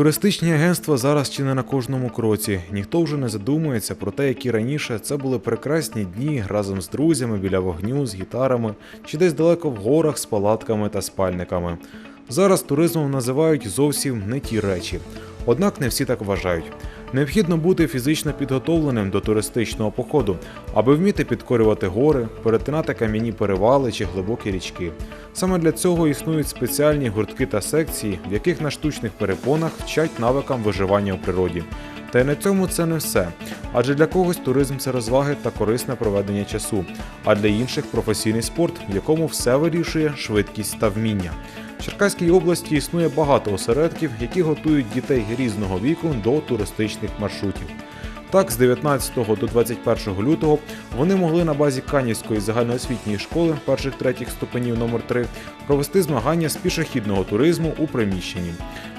Туристичні агентства зараз чи не на кожному кроці. Ніхто вже не задумується про те, які раніше це були прекрасні дні разом з друзями біля вогню, з гітарами чи десь далеко в горах з палатками та спальниками. Зараз туризмом називають зовсім не ті речі. Однак не всі так вважають. Необхідно бути фізично підготовленим до туристичного походу, аби вміти підкорювати гори, перетинати кам'яні перевали чи глибокі річки. Саме для цього існують спеціальні гуртки та секції, в яких на штучних перепонах вчать навикам виживання у природі. Та й на цьому це не все. Адже для когось туризм це розваги та корисне проведення часу, а для інших професійний спорт, в якому все вирішує швидкість та вміння. В Черкаській області існує багато осередків, які готують дітей різного віку до туристичних маршрутів. Так, з 19 до 21 лютого вони могли на базі Канівської загальноосвітньої школи перших третіх ступенів номер 3 провести змагання з пішохідного туризму у приміщенні,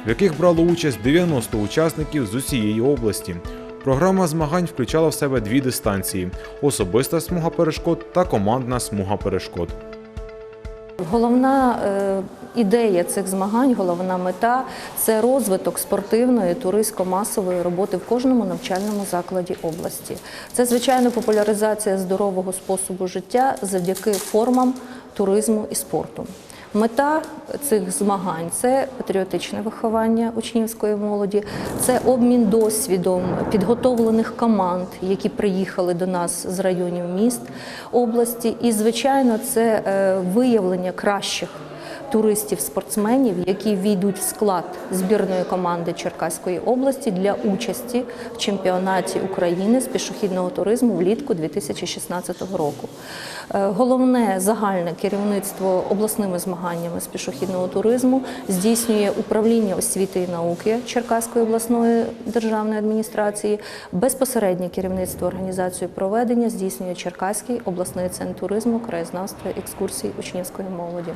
в яких брало участь 90 учасників з усієї області. Програма змагань включала в себе дві дистанції: особиста смуга перешкод та командна смуга перешкод. Головна е, ідея цих змагань, головна мета це розвиток спортивної туристсько-масової роботи в кожному навчальному закладі області. Це звичайно популяризація здорового способу життя завдяки формам туризму і спорту. Мета цих змагань це патріотичне виховання учнівської молоді, це обмін досвідом підготовлених команд, які приїхали до нас з районів міст області. І, звичайно, це е, виявлення кращих туристів-спортсменів, які війдуть в склад збірної команди Черкаської області для участі в чемпіонаті України з пішохідного туризму влітку 2016 року. Е, Головне загальне керівництво обласними змаганнями з пішохідного туризму здійснює управління освіти і науки Черкаської обласної державної адміністрації. Безпосереднє керівництво організації проведення здійснює Черкаський обласний центр туризму, краєзнавства, екскурсій учнівської молоді.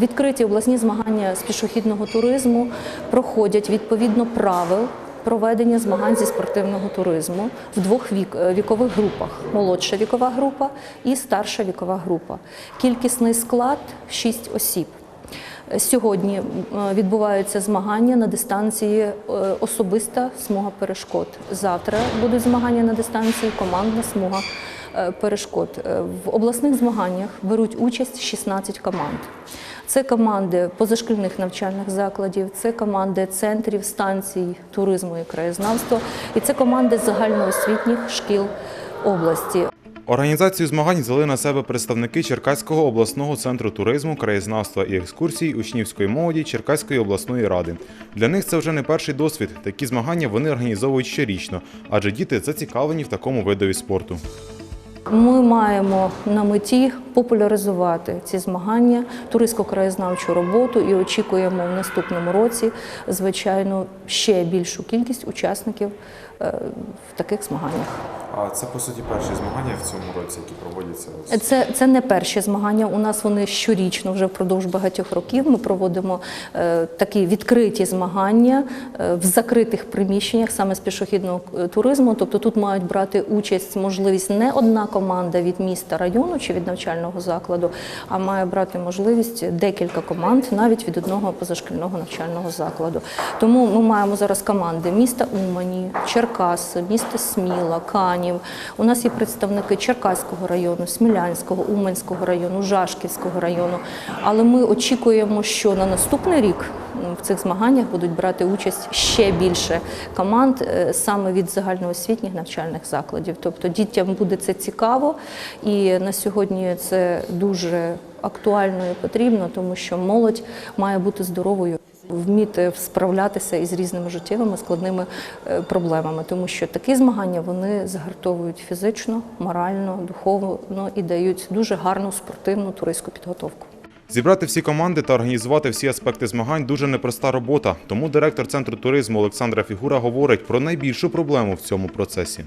Відкриті обласні змагання з пішохідного туризму проходять відповідно правил проведення змагань зі спортивного туризму в двох вік, е, вікових групах: молодша вікова група і старша вікова група. Кількісний склад 6 осіб. Сьогодні е, відбуваються змагання на дистанції е, особиста смуга перешкод. Завтра будуть змагання на дистанції командна смуга перешкод. В обласних змаганнях беруть участь 16 команд. Це команди позашкільних навчальних закладів, це команди центрів, станцій туризму і краєзнавства, і це команди загальноосвітніх шкіл області. Організацію змагань взяли на себе представники Черкаського обласного центру туризму, краєзнавства і екскурсій учнівської молоді Черкаської обласної ради. Для них це вже не перший досвід. Такі змагання вони організовують щорічно, адже діти зацікавлені в такому видові спорту. Ми маємо на меті популяризувати ці змагання, туристсько-краєзнавчу роботу і очікуємо в наступному році, звичайно, ще більшу кількість учасників в таких змаганнях. А це по суті перші змагання в цьому році, які проводяться. Це, це не перші змагання. У нас вони щорічно, вже впродовж багатьох років. Ми проводимо е, такі відкриті змагання е, в закритих приміщеннях саме з пішохідного е, туризму. Тобто тут мають брати участь можливість не одна команда від міста району чи від навчального закладу, а має брати можливість декілька команд навіть від одного позашкільного навчального закладу. Тому ми маємо зараз команди міста Умані, Черкаси, міста Сміла, Канів. У нас є представники Черкаського району, Смілянського, Уманського району, Жашківського району. Але ми очікуємо, що на наступний рік в цих змаганнях будуть брати участь ще більше команд е, саме від загальноосвітніх навчальних закладів. Тобто дітям буде це цікаво, і на сьогодні це дуже актуально і потрібно, тому що молодь має бути здоровою. Вміти справлятися із різними життєвими складними е, проблемами, тому що такі змагання вони загартовують фізично, морально, духовно і дають дуже гарну спортивну туристську підготовку. Зібрати всі команди та організувати всі аспекти змагань дуже непроста робота. Тому директор центру туризму Олександра Фігура говорить про найбільшу проблему в цьому процесі.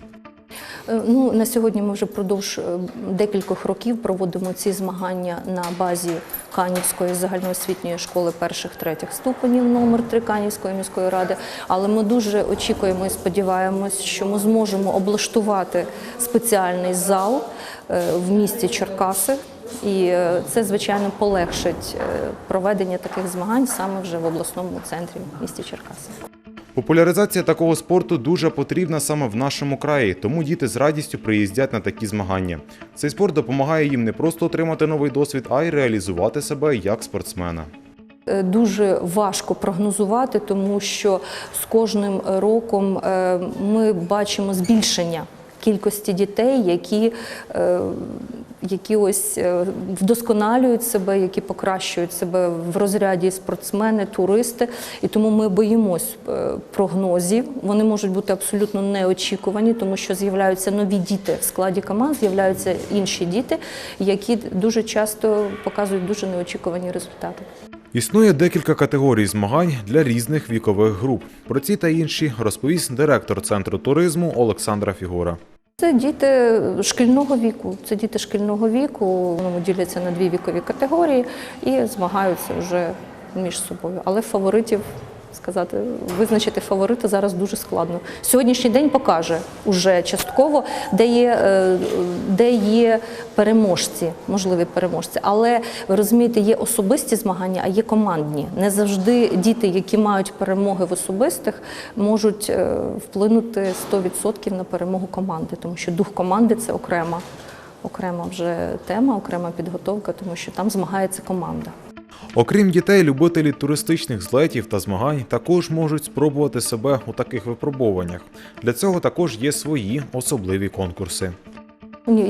Е, Ну, на сьогодні ми вже впродовж е, декількох років проводимо ці змагання на базі Канівської загальноосвітньої школи перших-третіх ступенів номер 3 Канівської міської ради. Але ми дуже очікуємо і сподіваємось, що ми зможемо облаштувати спеціальний зал е, в місті Черкаси. І це, звичайно, полегшить проведення таких змагань саме вже в обласному центрі місті Черкаси. Популяризація такого спорту дуже потрібна саме в нашому краї, тому діти з радістю приїздять на такі змагання. Цей спорт допомагає їм не просто отримати новий досвід, а й реалізувати себе як спортсмена. Е, Дуже важко прогнозувати, тому що з кожним роком е, ми бачимо збільшення кількості дітей, які, е, які ось е, вдосконалюють себе, які покращують себе в розряді спортсмени, туристи. І тому ми боїмось е, прогнозів. Вони можуть бути абсолютно неочікувані, тому що з'являються нові діти в складі команд, з'являються інші діти, які дуже часто показують дуже неочікувані результати. Існує декілька категорій змагань для різних вікових груп. Про ці та інші розповість директор центру туризму Олександра Фігура. Це діти шкільного віку. Це діти шкільного віку. Вони діляться на дві вікові категорії і змагаються вже між собою. Але фаворитів сказати, визначити фаворита зараз дуже складно. Сьогоднішній день покаже уже частково, де є, е, де є переможці, можливі переможці. Але ви розумієте, є особисті змагання, а є командні. Не завжди діти, які мають перемоги в особистих, можуть е, вплинути 100% на перемогу команди, тому що дух команди це окрема, окрема вже тема, окрема підготовка, тому що там змагається команда. Окрім дітей, любителі туристичних злетів та змагань також можуть спробувати себе у таких випробуваннях. Для цього також є свої особливі конкурси.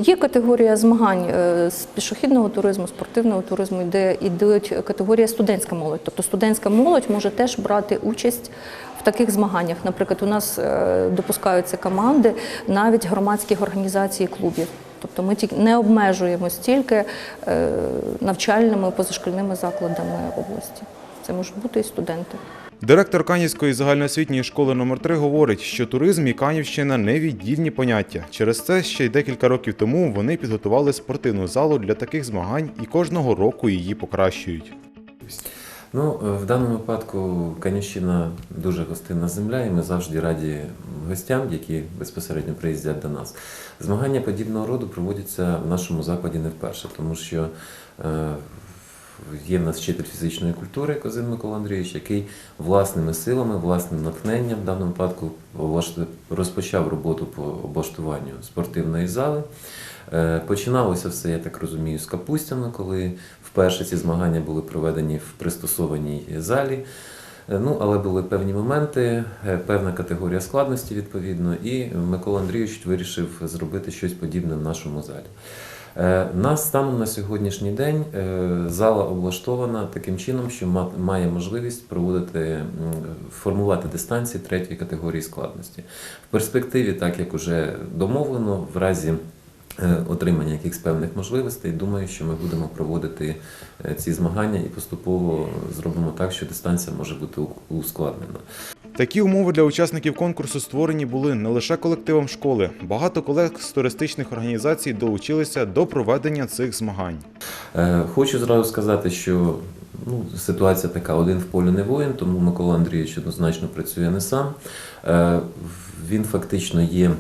Є категорія змагань е, з пішохідного туризму, спортивного туризму, де йдуть категорія студентська молодь. Тобто студентська молодь може теж брати участь в таких змаганнях. Наприклад, у нас е, допускаються команди навіть громадських організацій клубів. Тобто ми не обмежуємось тільки е, навчальними позашкільними закладами області. Це можуть бути і студенти. Директор Канівської загальноосвітньої школи номер 3 говорить, що туризм і Канівщина невіддільні поняття. Через це ще й декілька років тому вони підготували спортивну залу для таких змагань і кожного року її покращують. Ну, е, в даному випадку Канівщина дуже гостинна земля, і ми завжди раді гостям, які безпосередньо приїздять до нас. Змагання подібного роду проводяться в нашому закладі не вперше, тому що е, є в нас вчитель фізичної культури Козин Микола Андрійович, який власними силами, власним натхненням в даному випадку розпочав роботу по облаштуванню спортивної зали. Е, Починалося все, я так розумію, з Капустяна, коли вперше ці змагання були проведені в пристосованій залі. Е, Ну, але були певні моменти, е, певна категорія складності відповідно, і Микола Андрійович вирішив зробити щось подібне в нашому залі. Е, Нас станом на сьогоднішній день е, зала облаштована таким чином, що ма- має можливість проводити формувати дистанції третьої категорії складності. В перспективі, так як уже домовлено, в разі е, отримання якихось певних можливостей, думаю, що ми будемо проводити ці змагання і поступово зробимо так, що дистанція може бути ускладнена. Такі умови для учасників конкурсу створені були не лише колективом школи. Багато колег з туристичних організацій долучилися до проведення цих змагань. Е, Хочу зразу сказати, що ну, ситуація така: один в полі не воїн, тому Микола Андрійович однозначно працює не сам. Е, Він фактично є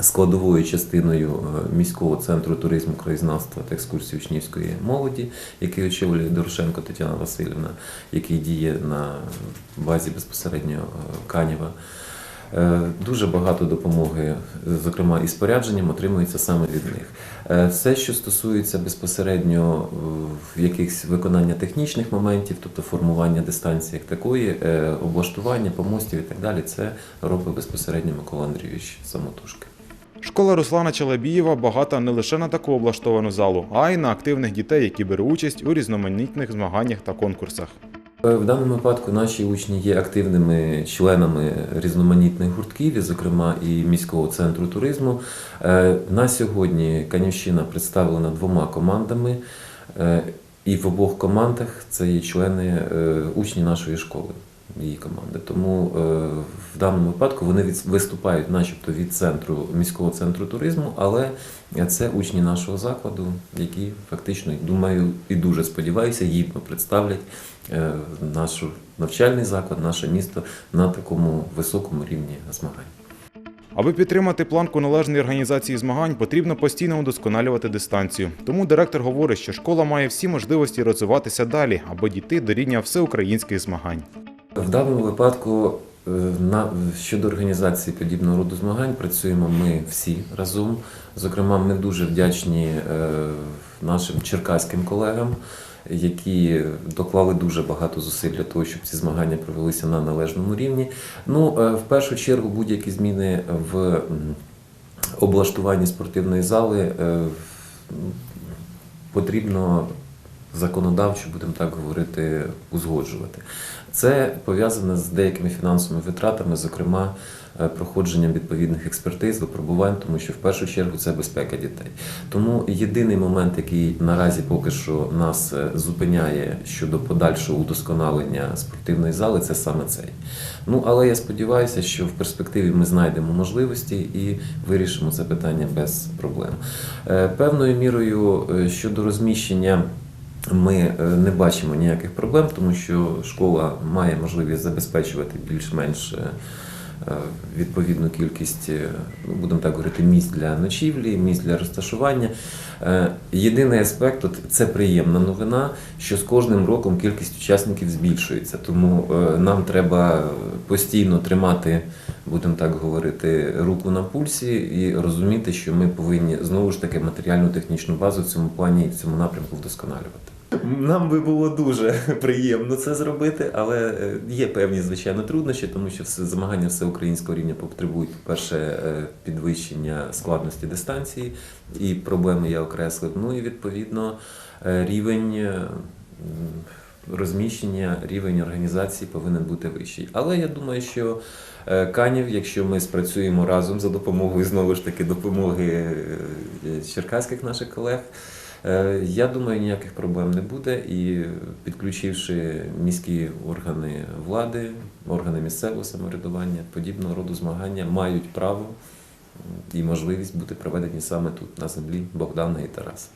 складовою частиною е, міського центру туризму, краєзнавства та екскурсії учнівської молоді, який очолює Дорошенко Тетяна Васильівна, який діє на базі безпосередньо е, Канєва. Е, Дуже багато допомоги, зокрема і спорядженням, отримується саме від них. Все, що стосується безпосередньо якихось виконання технічних моментів, тобто формування дистанції як такої, облаштування помостів і так далі, це робить безпосередньо Микола Андрійович самотужки. Школа Руслана Челебієва багата не лише на таку облаштовану залу, а й на активних дітей, які беруть участь у різноманітних змаганнях та конкурсах. Е, В даному випадку наші учні є активними членами різноманітних гуртків, і, зокрема і міського центру туризму. Е, На сьогодні Канівщина представлена двома командами, е, і в обох командах це є члени учні нашої школи. Її команди. Тому е, в даному випадку вони виступають, начебто, від центру міського центру туризму, але це учні нашого закладу, які фактично, думаю, і дуже сподіваюся, гідно представлять е, наш навчальний заклад, наше місто на такому високому рівні змагань. Аби підтримати планку належної організації змагань, потрібно постійно удосконалювати дистанцію. Тому директор говорить, що школа має всі можливості розвиватися далі, аби дійти до рівня всеукраїнських змагань. В даному випадку Е, На, щодо організації подібного роду змагань працюємо ми всі разом. Зокрема, ми дуже вдячні е, нашим черкаським колегам, які доклали дуже багато зусиль для того, щоб ці змагання провелися на належному рівні. Ну, е, в першу чергу, будь-які зміни в облаштуванні спортивної зали потрібно законодавчо, будемо так говорити, узгоджувати. Це пов'язане з деякими фінансовими витратами, зокрема е, проходженням відповідних експертиз, випробувань, тому що в першу чергу це безпека дітей. Тому єдиний момент, який наразі поки що нас е, зупиняє щодо подальшого удосконалення спортивної зали, це саме цей. Ну але я сподіваюся, що в перспективі ми знайдемо можливості і вирішимо це питання без проблем. Е, Певною мірою щодо розміщення. Ми е, не бачимо ніяких проблем, тому що школа має можливість забезпечувати більш-менш е, е, відповідну кількість, ну, будемо так говорити, місць для ночівлі, місць для розташування. Єдиний аспект от це приємна новина, що з кожним роком кількість учасників збільшується. Тому нам треба постійно тримати, будемо так говорити, руку на пульсі і розуміти, що ми повинні знову ж таки матеріальну технічну базу в цьому плані і в цьому напрямку вдосконалювати. Нам би було дуже приємно це зробити, але е, є певні звичайно труднощі, тому що все змагання всеукраїнського рівня потребують, по-перше, е, підвищення складності дистанції, і проблеми я окреслив. Ну і відповідно е, рівень. Розміщення, рівень організації повинен бути вищий. Але я думаю, що е, Канів, якщо ми спрацюємо разом за допомогою знову ж таки допомоги е, черкаських наших колег, Е, Я думаю, ніяких проблем не буде. І підключивши міські органи влади, органи місцевого самоврядування, подібного роду змагання мають право і можливість бути проведені саме тут, на землі Богдана і Тараса.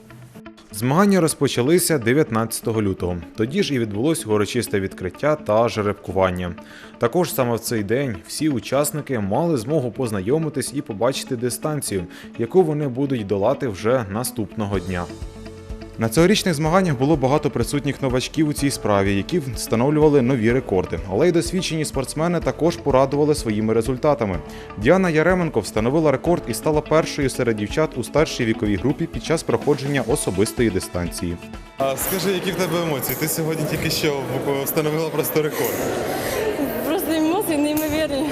Змагання розпочалися 19 лютого. Тоді ж і відбулось урочисте відкриття та жеребкування. Також саме в цей день всі учасники мали змогу познайомитись і побачити дистанцію, яку вони будуть долати вже наступного дня. На цьогорічних змаганнях було багато присутніх новачків у цій справі, які встановлювали нові рекорди. Але й досвідчені спортсмени також порадували своїми результатами. Діана Яременко встановила рекорд і стала першою серед дівчат у старшій віковій групі під час проходження особистої дистанції. А скажи, які в тебе емоції? Ти сьогодні тільки що в- встановила просто рекорд. Просто эмоции неимоверные.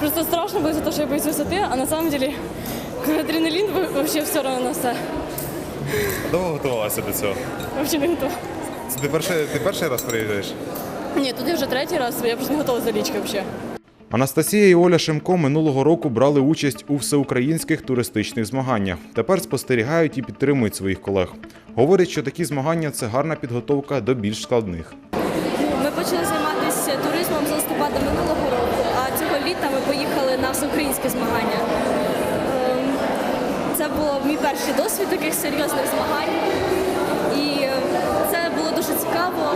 Просто страшно будет за то, что я боюсь высоты, а на самом деле какой адреналин во- вообще все равно на все. Довго готувалася до цього? Вообще не готова. Це ти перший, ти перший раз приїжджаєш? Нет, тут я уже третий раз, я просто не готова за личкой вообще. Анастасія і Оля Шимко минулого року брали участь у всеукраїнських туристичних змаганнях. Тепер спостерігають і підтримують своїх колег. Говорять, що такі змагання це гарна підготовка до більш складних. Ми почали займатися туризмом з листопада минулого року, а цього літа ми поїхали на всеукраїнські змагання. Був мій перший досвід таких серйозних змагань. І це було дуже цікаво.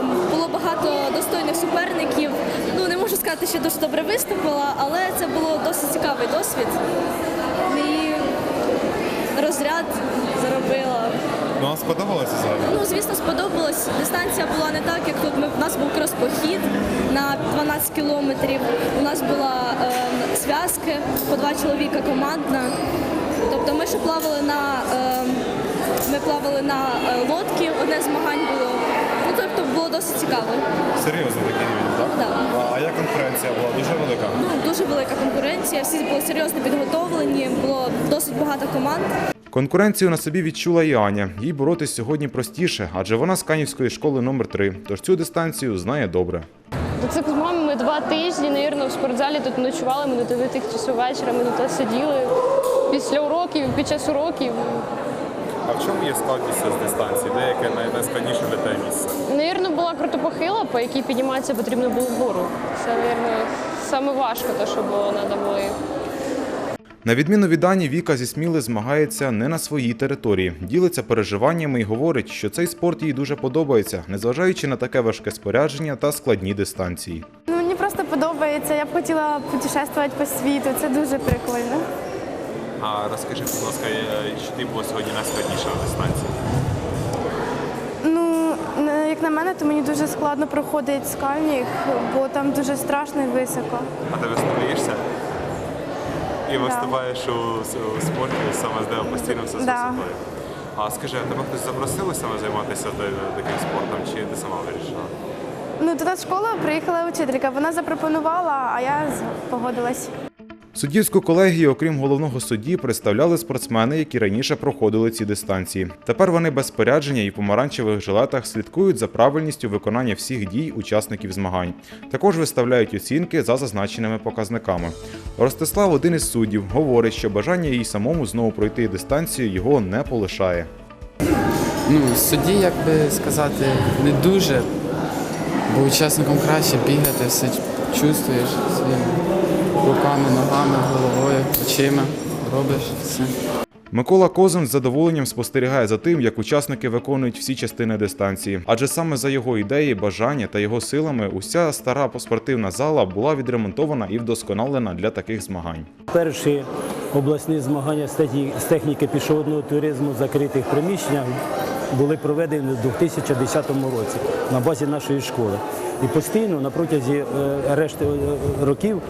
Ем, Було багато достойних суперників. Ну, не можу сказати, що дуже добре виступила, але це було досить цікавий досвід. І розряд заробила. Ну, а сподобалося взагалі? Ну, звісно, сподобалось. Дистанція була не так, як тут. Ми, у нас був крос-похід на 12 кілометрів. У нас була зв'язки по два чоловіка командна. Тобто ми ще плавали на ем, ми плавали на е, лодці, одне змагань було. Ну, тобто було досить цікаво. Серйозно такий рівень, так? Да. А, а як конкуренція була? Дуже велика. Ну, дуже велика конкуренція, всі були серйозно підготовлені, було досить багато команд. Конкуренцію на собі відчула і Аня. Їй боротись сьогодні простіше, адже вона з Канівської школи номер 3 тож цю дистанцію знає добре. До цих змагань ми два тижні, навірно, в спортзалі тут ночували, ми до 9 часу вечора, ми тут сиділи після уроків, під час уроків. А в чому є складність з дистанції? Де яке найскладніше для тебе місце? Навірно, була крутопохила, по якій підніматися потрібно було вгору. Це, навірно, саме важко, те, що було, треба було. На відміну від Ані, Віка зі Сміли змагається не на своїй території, ділиться переживаннями і говорить, що цей спорт їй дуже подобається, незважаючи на таке важке спорядження та складні дистанції. Ну, мені просто подобається. Я б хотіла путешествувати по світу. Це дуже прикольно. А розкажи, будь ласка, е, чи ти була сьогодні найскладніша на дистанції? Ну, як на мене, то мені дуже складно проходить скальник, бо там дуже страшно і високо. А ти виступаєшся? І виступаєш у, у спорті, саме з де постійно все з Да. висотою. А скажи, а тебе хтось запросили саме займатися та- таким спортом, чи ти сама вирішила? Ну, до нас в школу приїхала учителька, вона запропонувала, а я з- погодилась. Суддівську колегію, окрім головного судді, представляли спортсмени, які раніше проходили ці дистанції. Тепер вони без спорядження і в помаранчевих жилетах слідкують за правильністю виконання всіх дій учасників змагань. Також виставляють оцінки за зазначеними показниками. Ростислав, один із суддів, говорить, що бажання їй самому знову пройти дистанцію його не полишає. Ну, судді, як би сказати, не дуже, бо учасникам краще бігати, все чувствуєш своїми руками, ногами, головою, очима, робиш все. Микола Козин з задоволенням спостерігає за тим, як учасники виконують всі частини дистанції, адже саме за його ідеї, бажання та його силами уся стара спортивна зала була відремонтована і вдосконалена для таких змагань. Перші обласні змагання з техніки пішохідного туризму в закритих приміщеннях були проведені у 2010 році на базі нашої школи. І постійно на протязі е, решти е, років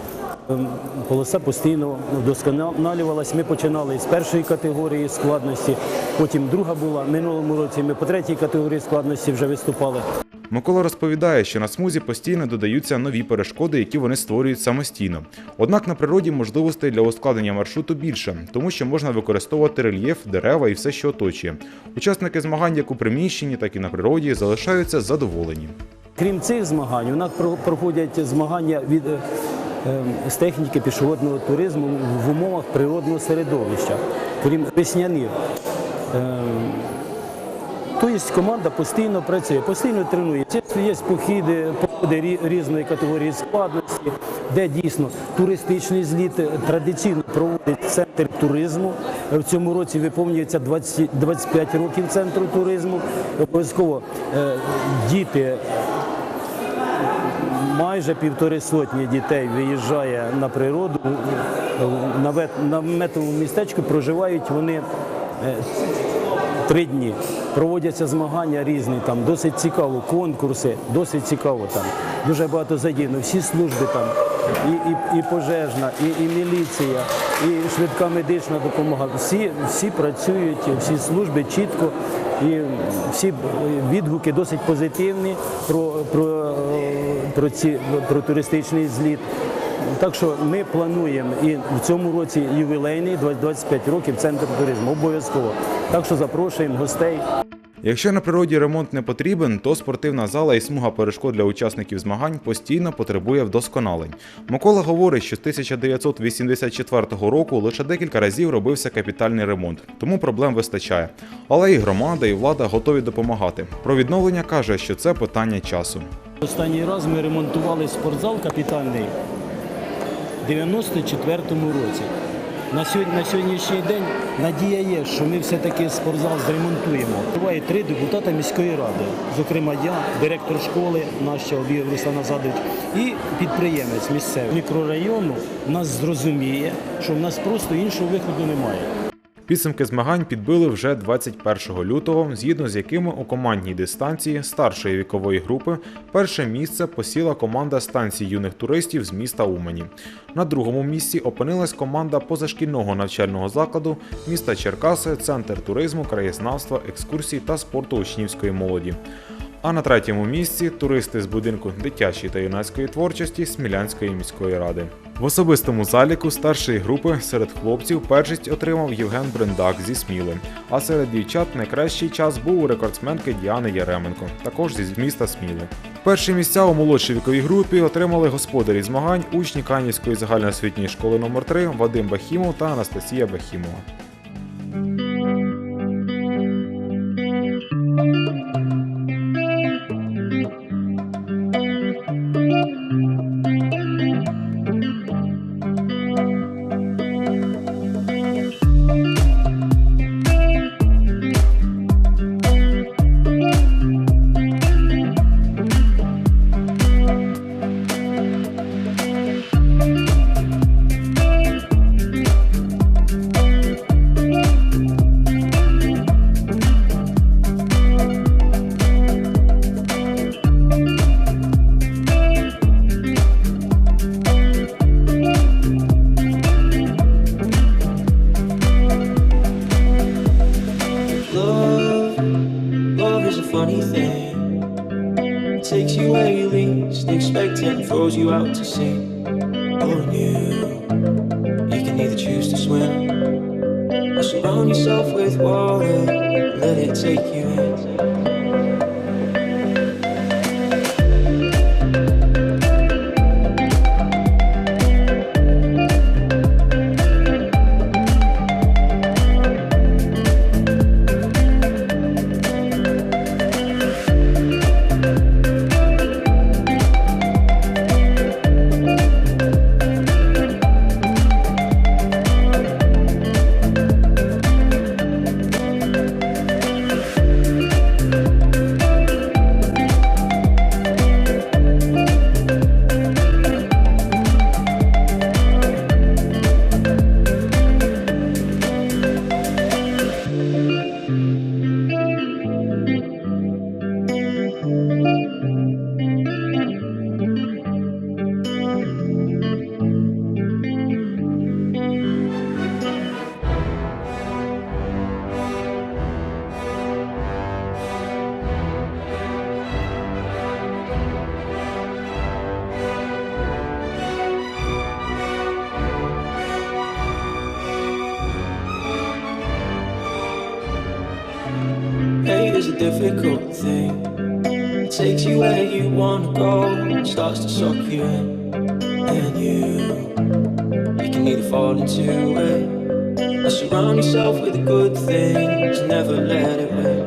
полоса постійно вдосконалювалась. Ми починали з першої категорії складності, потім друга була. Минулому році ми по третій категорії складності вже виступали. Микола розповідає, що на смузі постійно додаються нові перешкоди, які вони створюють самостійно. Однак на природі можливостей для ускладнення маршруту більше, тому що можна використовувати рельєф, дерева і все, що оточує. Учасники змагань як у приміщенні, так і на природі залишаються задоволені. Крім цих змагань, у нас про- проходять змагання від е, е, з техніки пішохідного туризму в умовах природного середовища, крім весняних. Е, Тобто команда постійно працює, постійно тренується. Є похіди, походи різної категорії складності, де дійсно туристичний зліт е, традиційно проводить центр туризму. В цьому році виповнюється 20, 25 років центру туризму. Обов'язково е, діти майже півтори сотні дітей виїжджає на природу. На метовому містечку проживають вони е, три дні. Проводяться змагання різні, там досить цікаво, конкурси, досить цікаво там. Дуже багато задіяно, всі служби там, і, і, і пожежна, і, і міліція, і швидка медична допомога. Всі, всі працюють, всі служби чітко, і всі відгуки досить позитивні про, про, про, ці, про туристичний зліт. Так що ми плануємо і в цьому році ювілейний 25 років центр туризму. Обов'язково. Так що запрошуємо гостей. Якщо на природі ремонт не потрібен, то спортивна зала і смуга перешкод для учасників змагань постійно потребує вдосконалень. Микола говорить, що з 1984 року лише декілька разів робився капітальний ремонт, тому проблем вистачає. Але і громада, і влада готові допомагати. Про відновлення каже, що це питання часу. Останній раз ми ремонтували спортзал капітальний в 94-му році. На сьогодні, на сьогоднішній день надія є, що ми все-таки спортзал зремонтуємо. Буває три депутата міської ради, зокрема я, директор школи, нашого Обіг Руслан Азадович, і підприємець місцевого мікрорайону нас зрозуміє, що в нас просто іншого виходу немає. Підсумки змагань підбили вже 21 лютого, згідно з якими у командній дистанції старшої вікової групи перше місце посіла команда станції юних туристів з міста Умані. На другому місці опинилась команда позашкільного навчального закладу міста Черкаси, центр туризму, краєзнавства, екскурсій та спорту учнівської молоді. А на третьому місці туристи з будинку дитячої та юнацької творчості Смілянської міської ради. В особистому заліку старшої групи серед хлопців першість отримав Євген Брендак зі Сміли. А серед дівчат найкращий час був у рекордсменки Діани Яременко, також зі міста Сміли. Перші місця у молодшій віковій групі отримали господарі змагань учні Канівської загальноосвітньої школи номер 3 Вадим Бахімов та Анастасія Бахімова. Takes you where you least expect and throws you out to sea. Oh, you, you can either choose to swim or surround yourself with water, let it take you in. Into surround yourself with the good things. Never let it win.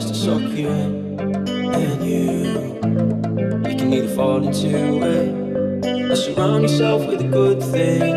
Starts to suck you in, and you you can either fall into it or surround yourself with the good things.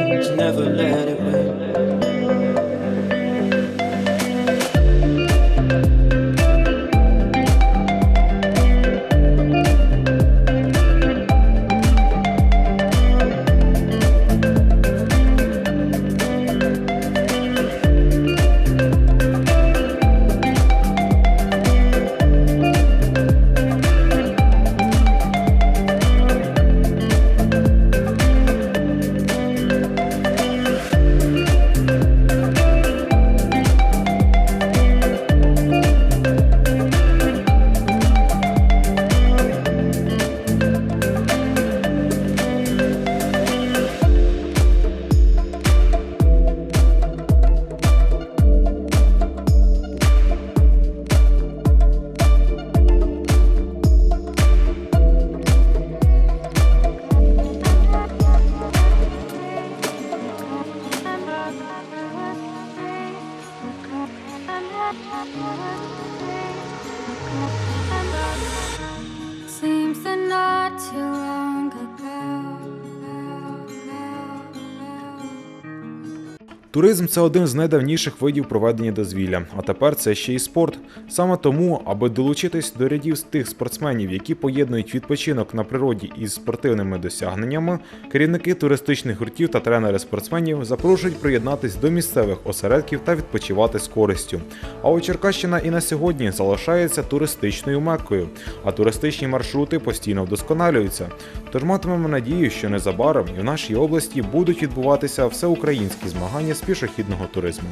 Туризм це один з найдавніших видів проведення дозвілля, а тепер це ще й спорт. Саме тому, аби долучитись до рядів тих спортсменів, які поєднують відпочинок на природі із спортивними досягненнями, керівники туристичних гуртів та тренери спортсменів запрошують приєднатись до місцевих осередків та відпочивати з користю. А от Черкащина і на сьогодні залишається туристичною меккою, а туристичні маршрути постійно вдосконалюються. Тож матимемо надію, що незабаром і в нашій області будуть відбуватися всеукраїнські змагання з пішохідного туризму.